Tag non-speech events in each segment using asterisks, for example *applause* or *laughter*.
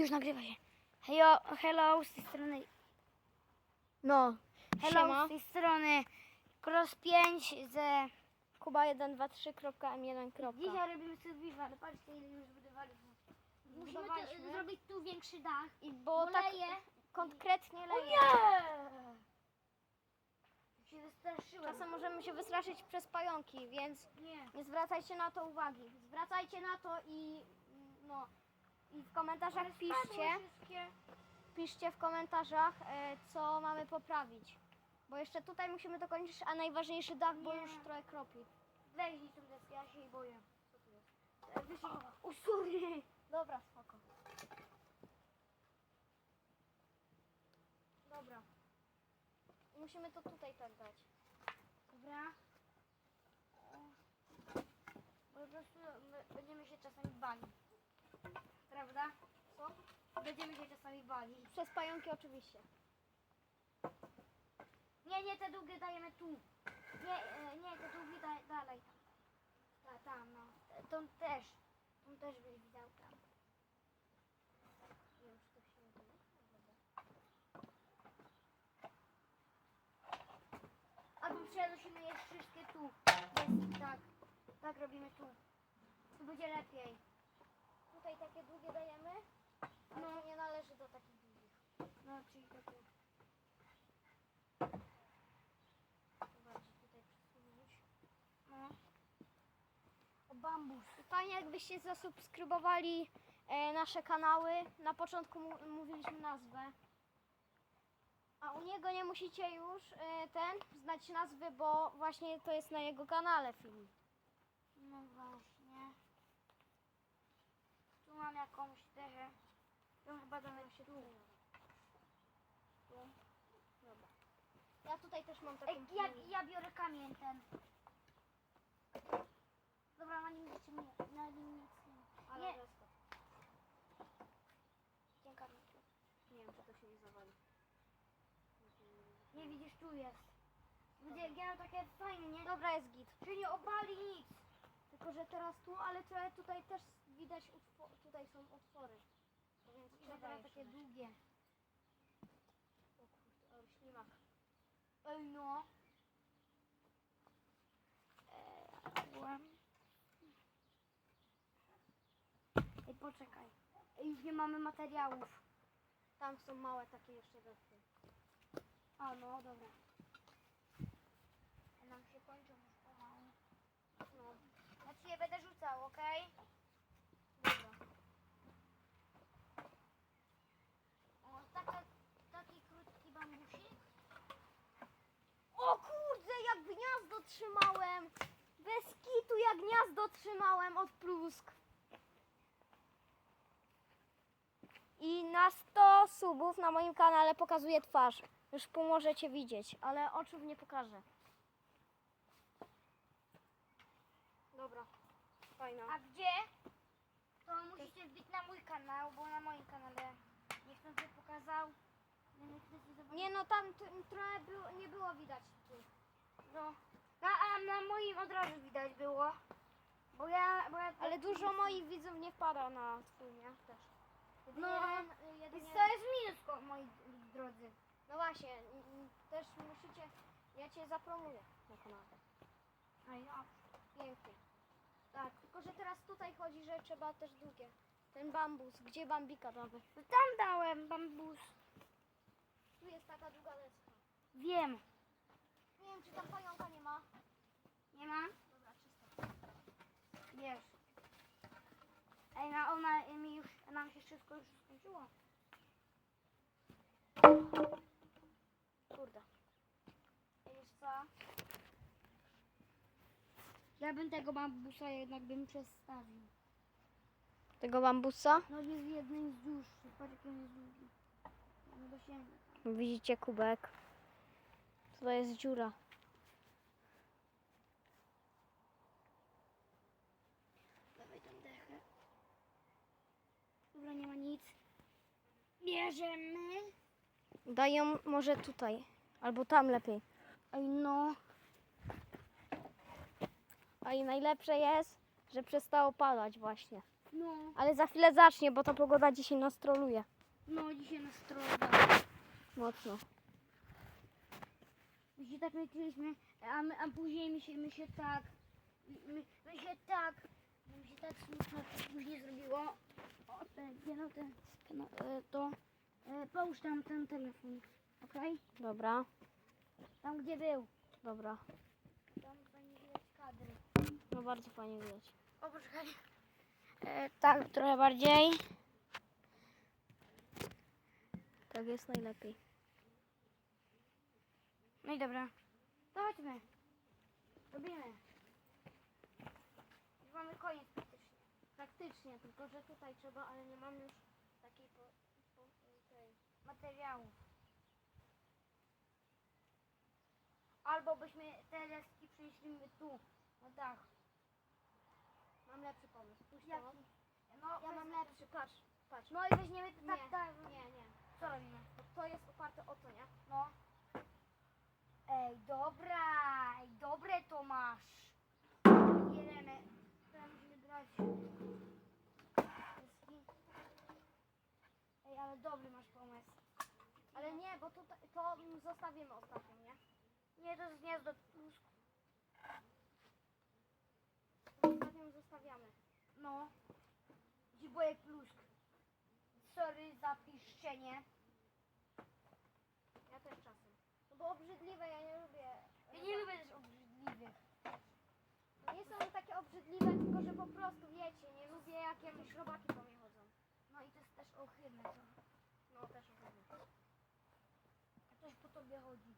Już nagrywa się. Hejo, hello, z tej strony. No, Hello, Siema. z tej strony. Cross 5 ze. Kuba 123.m1. Dzisiaj robimy survival. Patrzcie, ile już budowaliśmy. Musimy to, zrobić tu większy dach. I Bo tak leje. konkretnie leje. nie! Się wystraszyłem. Czasem możemy się wystraszyć przez pająki, więc Nie. nie zwracajcie na to uwagi. Zwracajcie na to i no i w komentarzach piszcie, wszystkie. piszcie w komentarzach, e, co mamy poprawić. Bo jeszcze tutaj musimy dokończyć, a najważniejszy dach, bo Nie. już trochę kropi. Weź tą deskę, ja się jej boję. Co tu jest? E, Wyślij. O, sorry. Dobra, spoko. Dobra. Musimy to tutaj tak dać. Dobra. Bo po prostu my będziemy się czasami bali. Prawda? Co? Będziemy się czasami bali. Przez pająki oczywiście. Nie, nie, te długie dajemy tu. Nie, e, nie, te długie daj, dalej tam. Ta, tam, no. Tą też. Tą też byś widział tam. Nie wiem, czy to się. Albo przenosimy je wszystkie tu. Jest, tak. Tak robimy tu. Tu będzie lepiej. Tutaj takie długie dajemy, ale No. nie należy do takich długich. No, czyli takie. Bardziej tutaj przesunąć. No. O bambus. Fajnie jakbyście zasubskrybowali e, nasze kanały. Na początku mówiliśmy nazwę. A u niego nie musicie już e, ten znać nazwy, bo właśnie to jest na jego kanale film. No właśnie. Tu mam jakąś dechę. To chyba damy się tu. Dobra. Ja tutaj też mam taką Ej, ja, ja biorę kamień ten. Dobra, na nim nic nie, na nim nic nie. Ale nie. Nie wiem, czy to się nie zawali. Nie widzisz, tu jest. Będzie ja takie fajne, nie? Dobra, jest git. Czyli nie obali nic. Tylko, że teraz tu, ale trochę tutaj też widać, tutaj są otwory. To Więc trzeba jeszcze takie dać. długie. O kurde, ale ślimak. Ej no. Ej, poczekaj. Ej, już nie mamy materiałów. Tam są małe takie jeszcze dodatki. A no, dobra. Nam się kończą. No, Je będę rzucał, okej? dobra. O, taki krótki bambusik. O kurde, jak gniazdo trzymałem! Bez kitu jak gniazdo trzymałem od plusk. I na 100 subów na moim kanale pokazuję twarz. Już pół możecie widzieć, ale oczów nie pokażę. Dobra, fajna. A gdzie? To musicie wbić na mój kanał, bo na moim kanale nie chcę cię pokazał. Nie, no, tam trochę było, nie było widać tu. No. Na, a na moim od razu widać było. Bo ja, bo ja Ale dużo moich widzów nie wpada na twój, nie? Też. No, Jeden, to jest minus, moi drodzy. No właśnie, też musicie, ja cię zapromuję na kanale. A ja. Pięknie. Tak, tylko że teraz tutaj chodzi, że trzeba też długie. Ten bambus, gdzie bambika damy? No tam dałem bambus. Tu jest taka długa deska. Wiem. Nie wiem, czy tam pająka nie ma. Nie ma? Dobra, czysto. Wiesz. Ej, no ona mi już, nam się wszystko już skończyło. Ja bym tego bambusa jednak bym przestawił. Tego bambusa? No jest jednym z dłuższych, patrz jaki on jest długi. No do sięga. Widzicie kubek? To jest dziura. Dawaj tą dechę. Dobra, nie ma nic. Bierzemy. Dają może tutaj, albo tam lepiej. Ej, no. A i najlepsze jest, że przestało padać właśnie. No, Ale za chwilę zacznie, bo ta pogoda dzisiaj nas troluje. no dzisiaj nas trollowała. Mocno. My się tak myśleliśmy, a, my, a później my się, my się tak, my, my się tak, mi się tak smutno później zrobiło. O, ten, no, ten, ten, e, to, e, połóż tam ten telefon, okej? Dobra, Tam gdzie był. dobra. Tam fajnie widać kadry. No bardzo fajnie widać. O, poczekaj. E, tak, trochę bardziej. Tak jest najlepiej. No i dobra. To chodźmy. Robimy. Już mamy koniec praktycznie. Praktycznie, tylko że tutaj trzeba, ale nie mamy już takiej po, po, tej. Materiałów. Albo byśmy te deski przenieśli tu, na dach. Mam lepszy pomysł. Jaki? to. No, Ja mam lepszy, patrz, patrz. No i weźmiemy to tak, Nie. tak. Nie, nie. Co robimy? To jest oparte o to, nie? No. Ej, dobra, ej, dobre to masz. Jelemy. Teraz musimy deski. Ej, ale dobry masz pomysł. Ale nie, bo to, to zostawimy ostatnio, nie? Nie, to jest gniazdo zostawiamy. No. Dziubojek plusk. Sorry za piszczenie. Ja też czasem. No bo obrzydliwe, ja nie lubię. Ja nie lubię też obrzydliwych. No nie są takie obrzydliwe, tylko że po prostu wiecie, nie lubię jak jakieś robaki po mnie chodzą. No i to jest też ohydne trochę. No też. A Ktoś po tobie chodzi.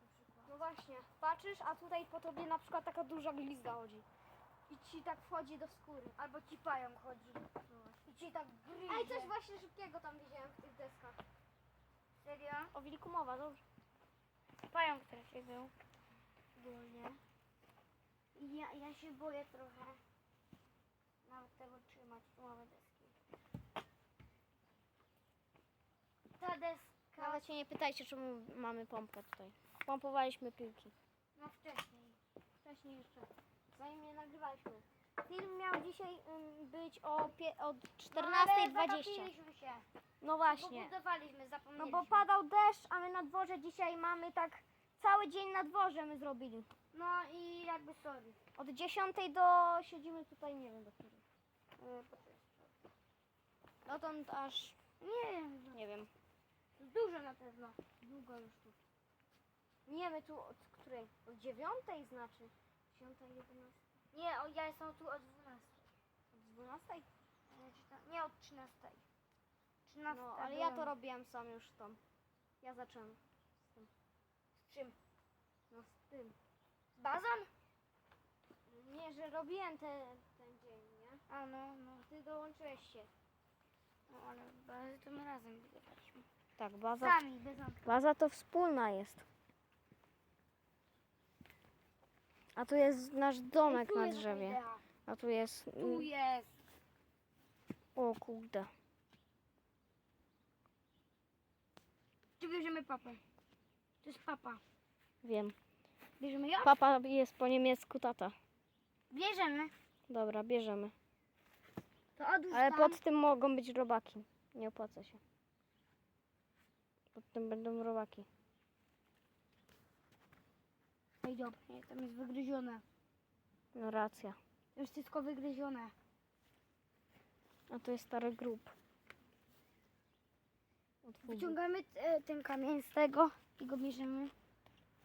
Na przykład. No właśnie, patrzysz, a tutaj po tobie na przykład taka duża glizda chodzi. I ci tak wchodzi do skóry. Albo ci pająk chodzi. I ci tak gryzie. Ej, coś właśnie szybkiego tam widziałem w tych deskach. Serio? O wilku mowa, dobrze. Pająk teraz był. Ogólnie. Ja, ja się boję trochę. Nawet tego trzymać. Tu mamy deski. Ta deska. Nawet się nie pytajcie, czemu mamy pompkę tutaj. Pompowaliśmy piłki. No wcześniej. Wcześniej jeszcze. Zanim nie nagrywaliśmy. Film miał dzisiaj ym, być o, pie- o No, ale 14.20. zagapiliśmy się. No właśnie. No zapomnieliśmy. bo padał deszcz, a my na dworze dzisiaj mamy tak cały dzień na dworze my zrobili. No i jakby sorry. Od 10 do siedzimy tutaj, nie wiem do której. E, po co jest? Dotąd aż, Nie wiem. nie wiem. Dużo na pewno. Długo już tu. Nie, my tu od której? Od 9 znaczy. 10, 11. Nie, o, ja jestem tu od 12. Od 12? Nie, od 13. 13 No, ale ja to robiłem sam już tam. Ja zacząłem z tym. Z czym? No z tym. Z bazą? Nie, że robiłem te, ten dzień, nie? A no, no. Ty dołączyłeś się. no ale bazę to my razem budowaliśmy. Tak, baza, Sami, bez baza to wspólna jest. A tu jest nasz domek na drzewie. A tu jest... Tu jest. O kurde. Tu bierzemy papę. To jest papa. Wiem. Bierzemy ją? Papa jest po niemiecku tata. Bierzemy. Dobra, bierzemy. To odłóż Ale tam. pod tym mogą być robaki. Nie opłaca się. Pod tym będą robaki. Ej, dobra, nie, tam jest wygryzione. No racja. To jest wszystko wygryzione. A tu jest stary grób. Od Fugu. Wyciągamy e, ten kamień z tego i go bierzemy.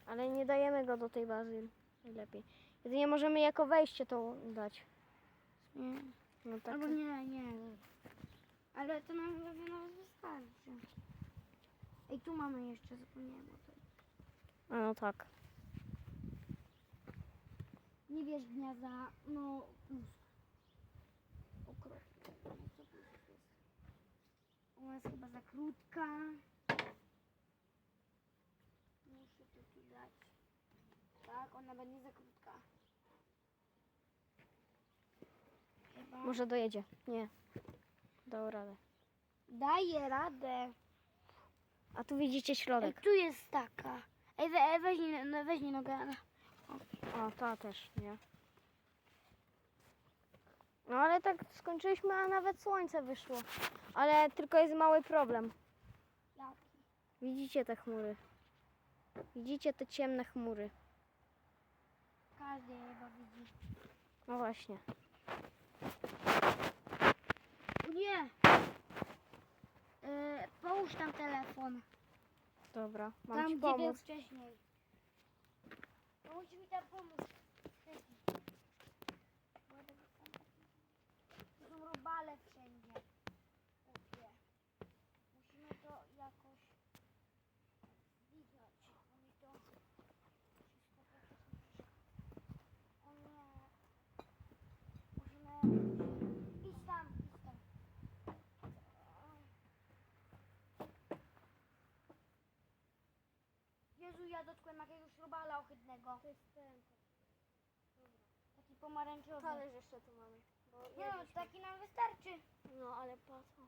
Ale nie dajemy go do tej bazy. Najlepiej. Jedynie możemy jako wejście to dać. Nie. No tak. Albo nie, nie. Ale to nam pewnie nawet wystarczy. Ej, tu mamy jeszcze, zapomniałem o tym. A no tak. Nie wiesz gniazda, no plusk. Okropnie. No, co jest? Ona jest chyba za krótka. Muszę to tu dać. Tak, ona będzie za krótka. Chyba. Może dojedzie. Nie. Dał radę. Daję radę. A tu widzicie Ej, środek. tu jest taka. Ej, we, ej, weźmie, no, weźmie nogę. O, ta też, nie? No ale tak skończyliśmy, a nawet słońce wyszło. Ale tylko jest mały problem. Jaki? Widzicie te chmury? Widzicie te ciemne chmury? Każdy je chyba widzi. No właśnie. Nie! Yy, połóż tam telefon. Dobra, mam tam, ci gdzie był pomóc. wcześniej. Pomóż mi tam pomóc. Tu są robale wszędzie. Kupie. Musimy to jakoś zniknąć. Bo mi to wszystko praktycznie O nie. Musimy... Idź tam, idź tam. Jezu, ja dotknąłem jakiegoś robala ohydnego. To jest ten. Taki pomarańczowy. Talerz jeszcze tu mamy. Bo Nie no, taki nam wystarczy. No ale po co?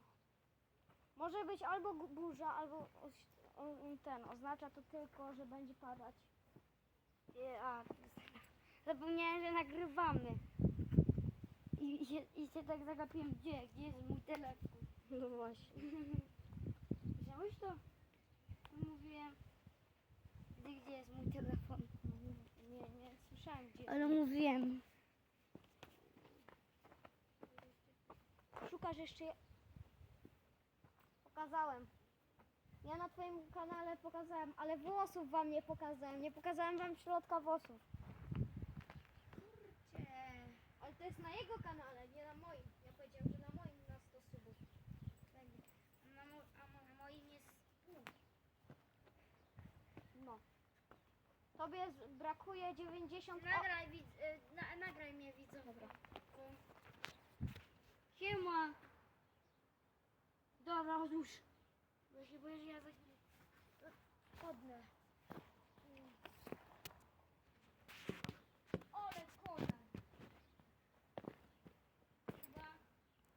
Może być albo gu- burza, albo oś- o- ten. Oznacza to tylko, że będzie padać. Nie, A, jest... *laughs* Zapomniałem, że nagrywamy. I, i, się, I się tak zagapiłem, gdzie? Gdzie jest mój telefon? No właśnie. *laughs* Wziąłeś to? Mówiłem, gdzie, gdzie jest mój telefon? Nie, nie słyszałem gdzie. Ale mówiłem. Szukasz jeszcze. je- Pokazałem. Ja na twoim kanale pokazałem, ale włosów wam nie pokazałem. Nie pokazałem wam środka włosów. Ale to jest na jego kanale, nie na moim. Ja powiedziałem, że na moim na 100 subów. Będzie. A na, mo, a na moim jest pół. No. Tobie z- brakuje 90. O, Nagraj, widz, y, na, nagraj mnie widzę. Dobra. Siema. Dobra, odłóż. Bo się boję, że ja za chwilę spadnę. Ole, konar. Chyba,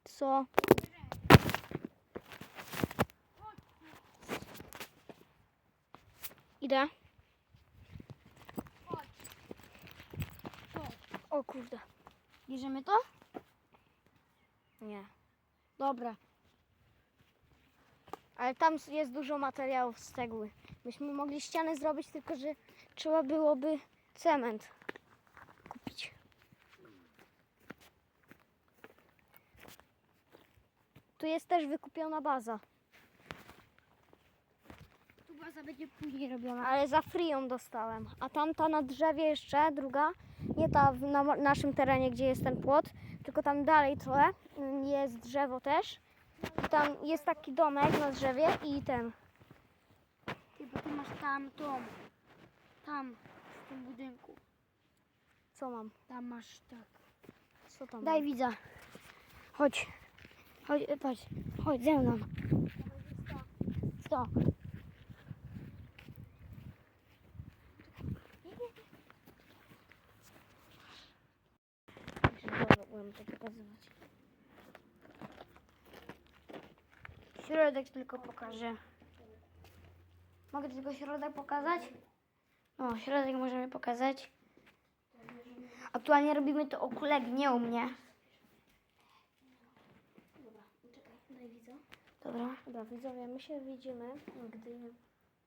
Co? Idę. O kurde. Bierzemy to? Nie. Dobra. Ale tam jest dużo materiałów z cegły. Myśmy mogli ścianę zrobić, tylko że trzeba byłoby cement kupić. Tu jest też wykupiona baza, Baza będzie później robiona. ale za free ją dostałem. A tamta na drzewie jeszcze, druga, nie ta w, na naszym terenie, gdzie jest ten płot, tylko tam dalej trochę mm, jest drzewo też. I tam jest taki domek na drzewie i ten. Ty, bo ty masz tam tą. Tam, w tym budynku. Co mam? Tam masz tak. Co tam Daj mam? widza. Chodź. Chodź, patrz. Chodź ze mną. Co? Byłem to pokazywać. Środek tylko pokażę. Mogę tylko środek pokazać? No, środek możemy pokazać. Aktualnie robimy to o kolegi, nie u mnie. Daj widza. Dobra. Dobra, widzowie, my się widzimy, gdy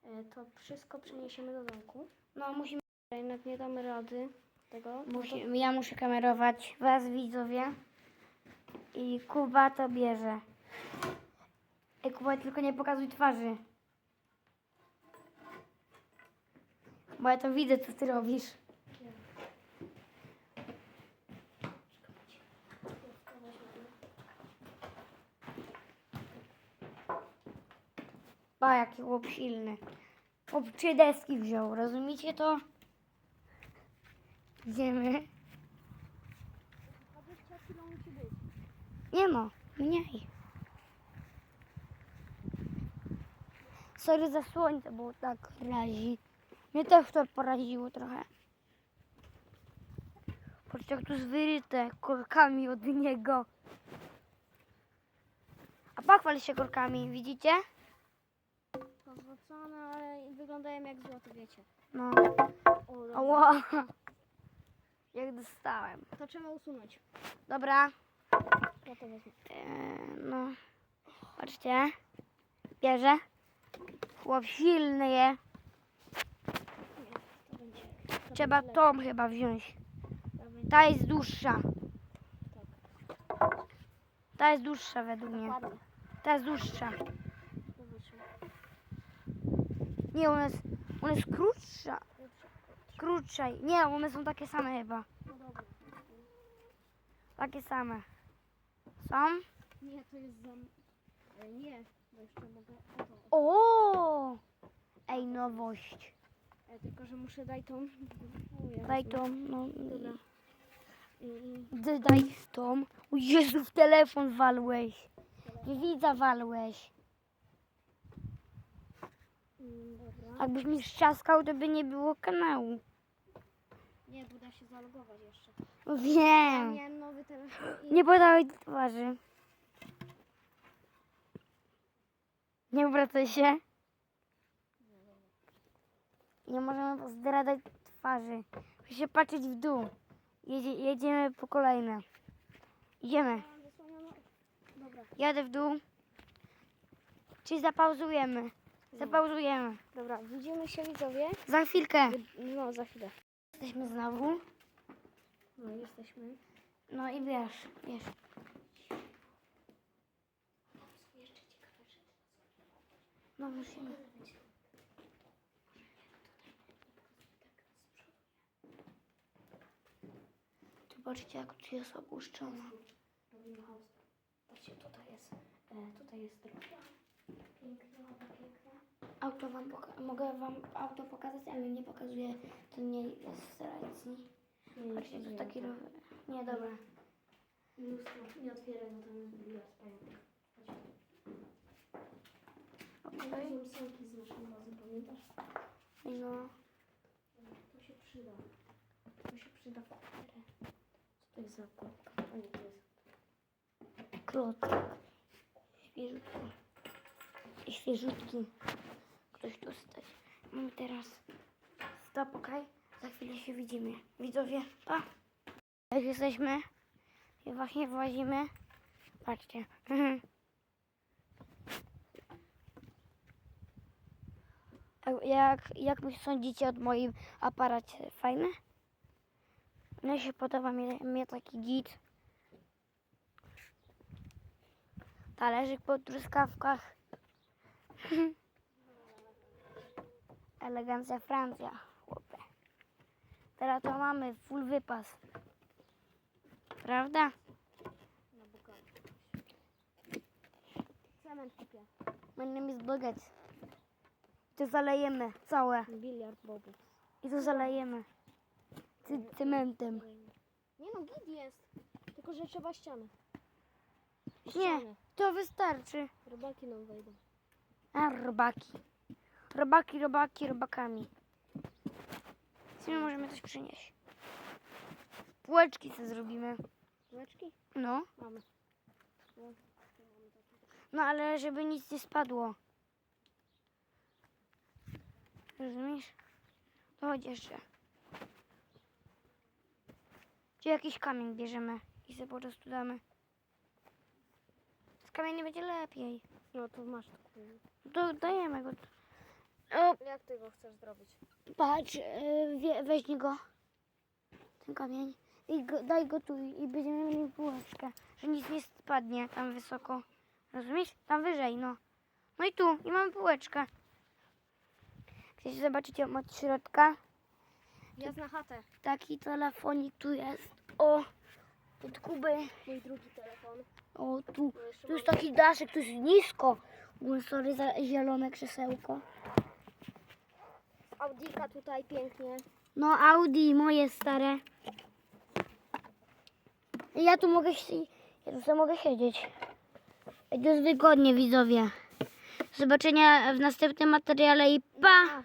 e, to wszystko przeniesiemy do domku. No, musimy, Jednak nie damy rady tego. no to- musi, ja muszę kamerować was, widzowie. I Kuba to bierze. Ej, Kuba, tylko nie pokazuj twarzy. Bo ja to widzę, co ty robisz. Ba, jaki chłop silny. Chłop trzy deski wziął, rozumiecie to? Idziemy. 20 kilo musi być. Nie no, mniej. Sorry za słońce, bo tak razi. Mnie też to poraziło trochę. Patrzcie, jak tu jest wyryte korkami od niego. A pochwal się korkami, widzicie? Pozłocone, ale wyglądają jak złote, wiecie. No. Ała. Jak dostałem. To trzeba usunąć. Dobra. Ja to wezmę. Eee, no. Patrzcie. Bierze. Chłop silny je. To będzie. to Trzeba będzie tą chyba wziąć. lepsze. To będzie- Ta jest dłuższa. Ta jest dłuższa według mnie. Ta jest dłuższa. Nie, ona jest, ona jest krótsza. Krótsza. Nie, one są takie same chyba. No dobra. Takie same. Są? Nie, to jest za... E, Nie, bo jeszcze mogę... O, to. Ej, nowość. E, tylko, że muszę dać tą... O, Daj tą, no. Dobra. I, Daj tą. O Jezu, w telefon walłeś. W widza walłeś. Mm, dobra. Jakbyś mi szczaskał, to by nie było kanału. Nie, bo da się zalogować jeszcze. No Ja Wiem. miałem nowy telefon i... Nie podałeś twarzy. Nie obracaj się. Nie możemy zdradzać twarzy. Musi się patrzeć w dół. Jedzie, jedziemy po kolejne. Idziemy. Dobra, Jadę w dół. Czy zapauzujemy? Zapauzujemy. dobra, widzimy się widzowie. Za chwilkę. No, za chwilę. Jesteśmy znowu. No, jesteśmy. No i wiesz, wiesz. No musimy. Zobaczcie jak tu jest opuszczona. Robimy. Patrzcie, tutaj jest, e, tutaj jest droga. Piękna. Auto wam poka- mogę wam auto pokazać, ale nie pokazuję, to nie jest w. Nie, Patrzcie, to taki nie, rower. Nie, dobra. Lustro, nie otwieraj, bo tam jest bilet pająk. Okej. Weźmiemy sanki z naszą bazą, pamiętasz? No. To się przyda. To się przyda w. Co to jest za kropka? A nie, to jest... Klocek. Świeżutki. Świeżutki. Mamy teraz stop, okej? Za chwilę się widzimy. Widzowie, pa! Jak jesteśmy i właśnie włazimy. Patrzcie. *laughs* Jak, jak wy sądzicie od moim aparacie? Fajne? Mnie się podoba, mnie, mnie taki git. Talerzyk po truskawkach. *laughs* Elegancja Francja, chłopie. Teraz to mamy full wypas. Prawda? Na bogato. Cement kupię. My name is Bogać. To zalejemy całe. Biliard bobów. I to zalejemy. Cy cementem. Nie no, git jest. Tylko, że trzeba ścianę. Nie, Ścianę. to wystarczy. Robaki nam wejdą. A, robaki. Robaki, robaki, robakami. W sumie możemy coś przynieść. Półeczki sobie zrobimy. Kółeczki? No. Mamy. No ale żeby nic nie spadło. Rozumiesz? To chodź jeszcze. Czy jakiś kamień bierzemy i sobie po prostu damy. Z kamieniem będzie lepiej. No to masz. To dajemy go. O, Jak ty go chcesz zrobić? patrz, wie, weźmie go. Ten kamień. I go, daj go tu i będziemy mieli półeczkę. Że nic nie spadnie tam wysoko. Rozumiesz? Tam wyżej, no. No i tu, i mamy półeczkę. Chcecie zobaczyć ją od środka? Wjazd na chatę. Taki telefonik tu jest. O, od Kuby. Mój drugi telefon. O, tu. Tu jest taki daszek, tu jest nisko. Bo sorry za zielone krzesełko. Audika tutaj pięknie. No Audi, moje stare. Ja tu mogę, ja tu sobie mogę siedzieć. To jest wygodnie, widzowie. Do zobaczenia w następnym materiale i pa!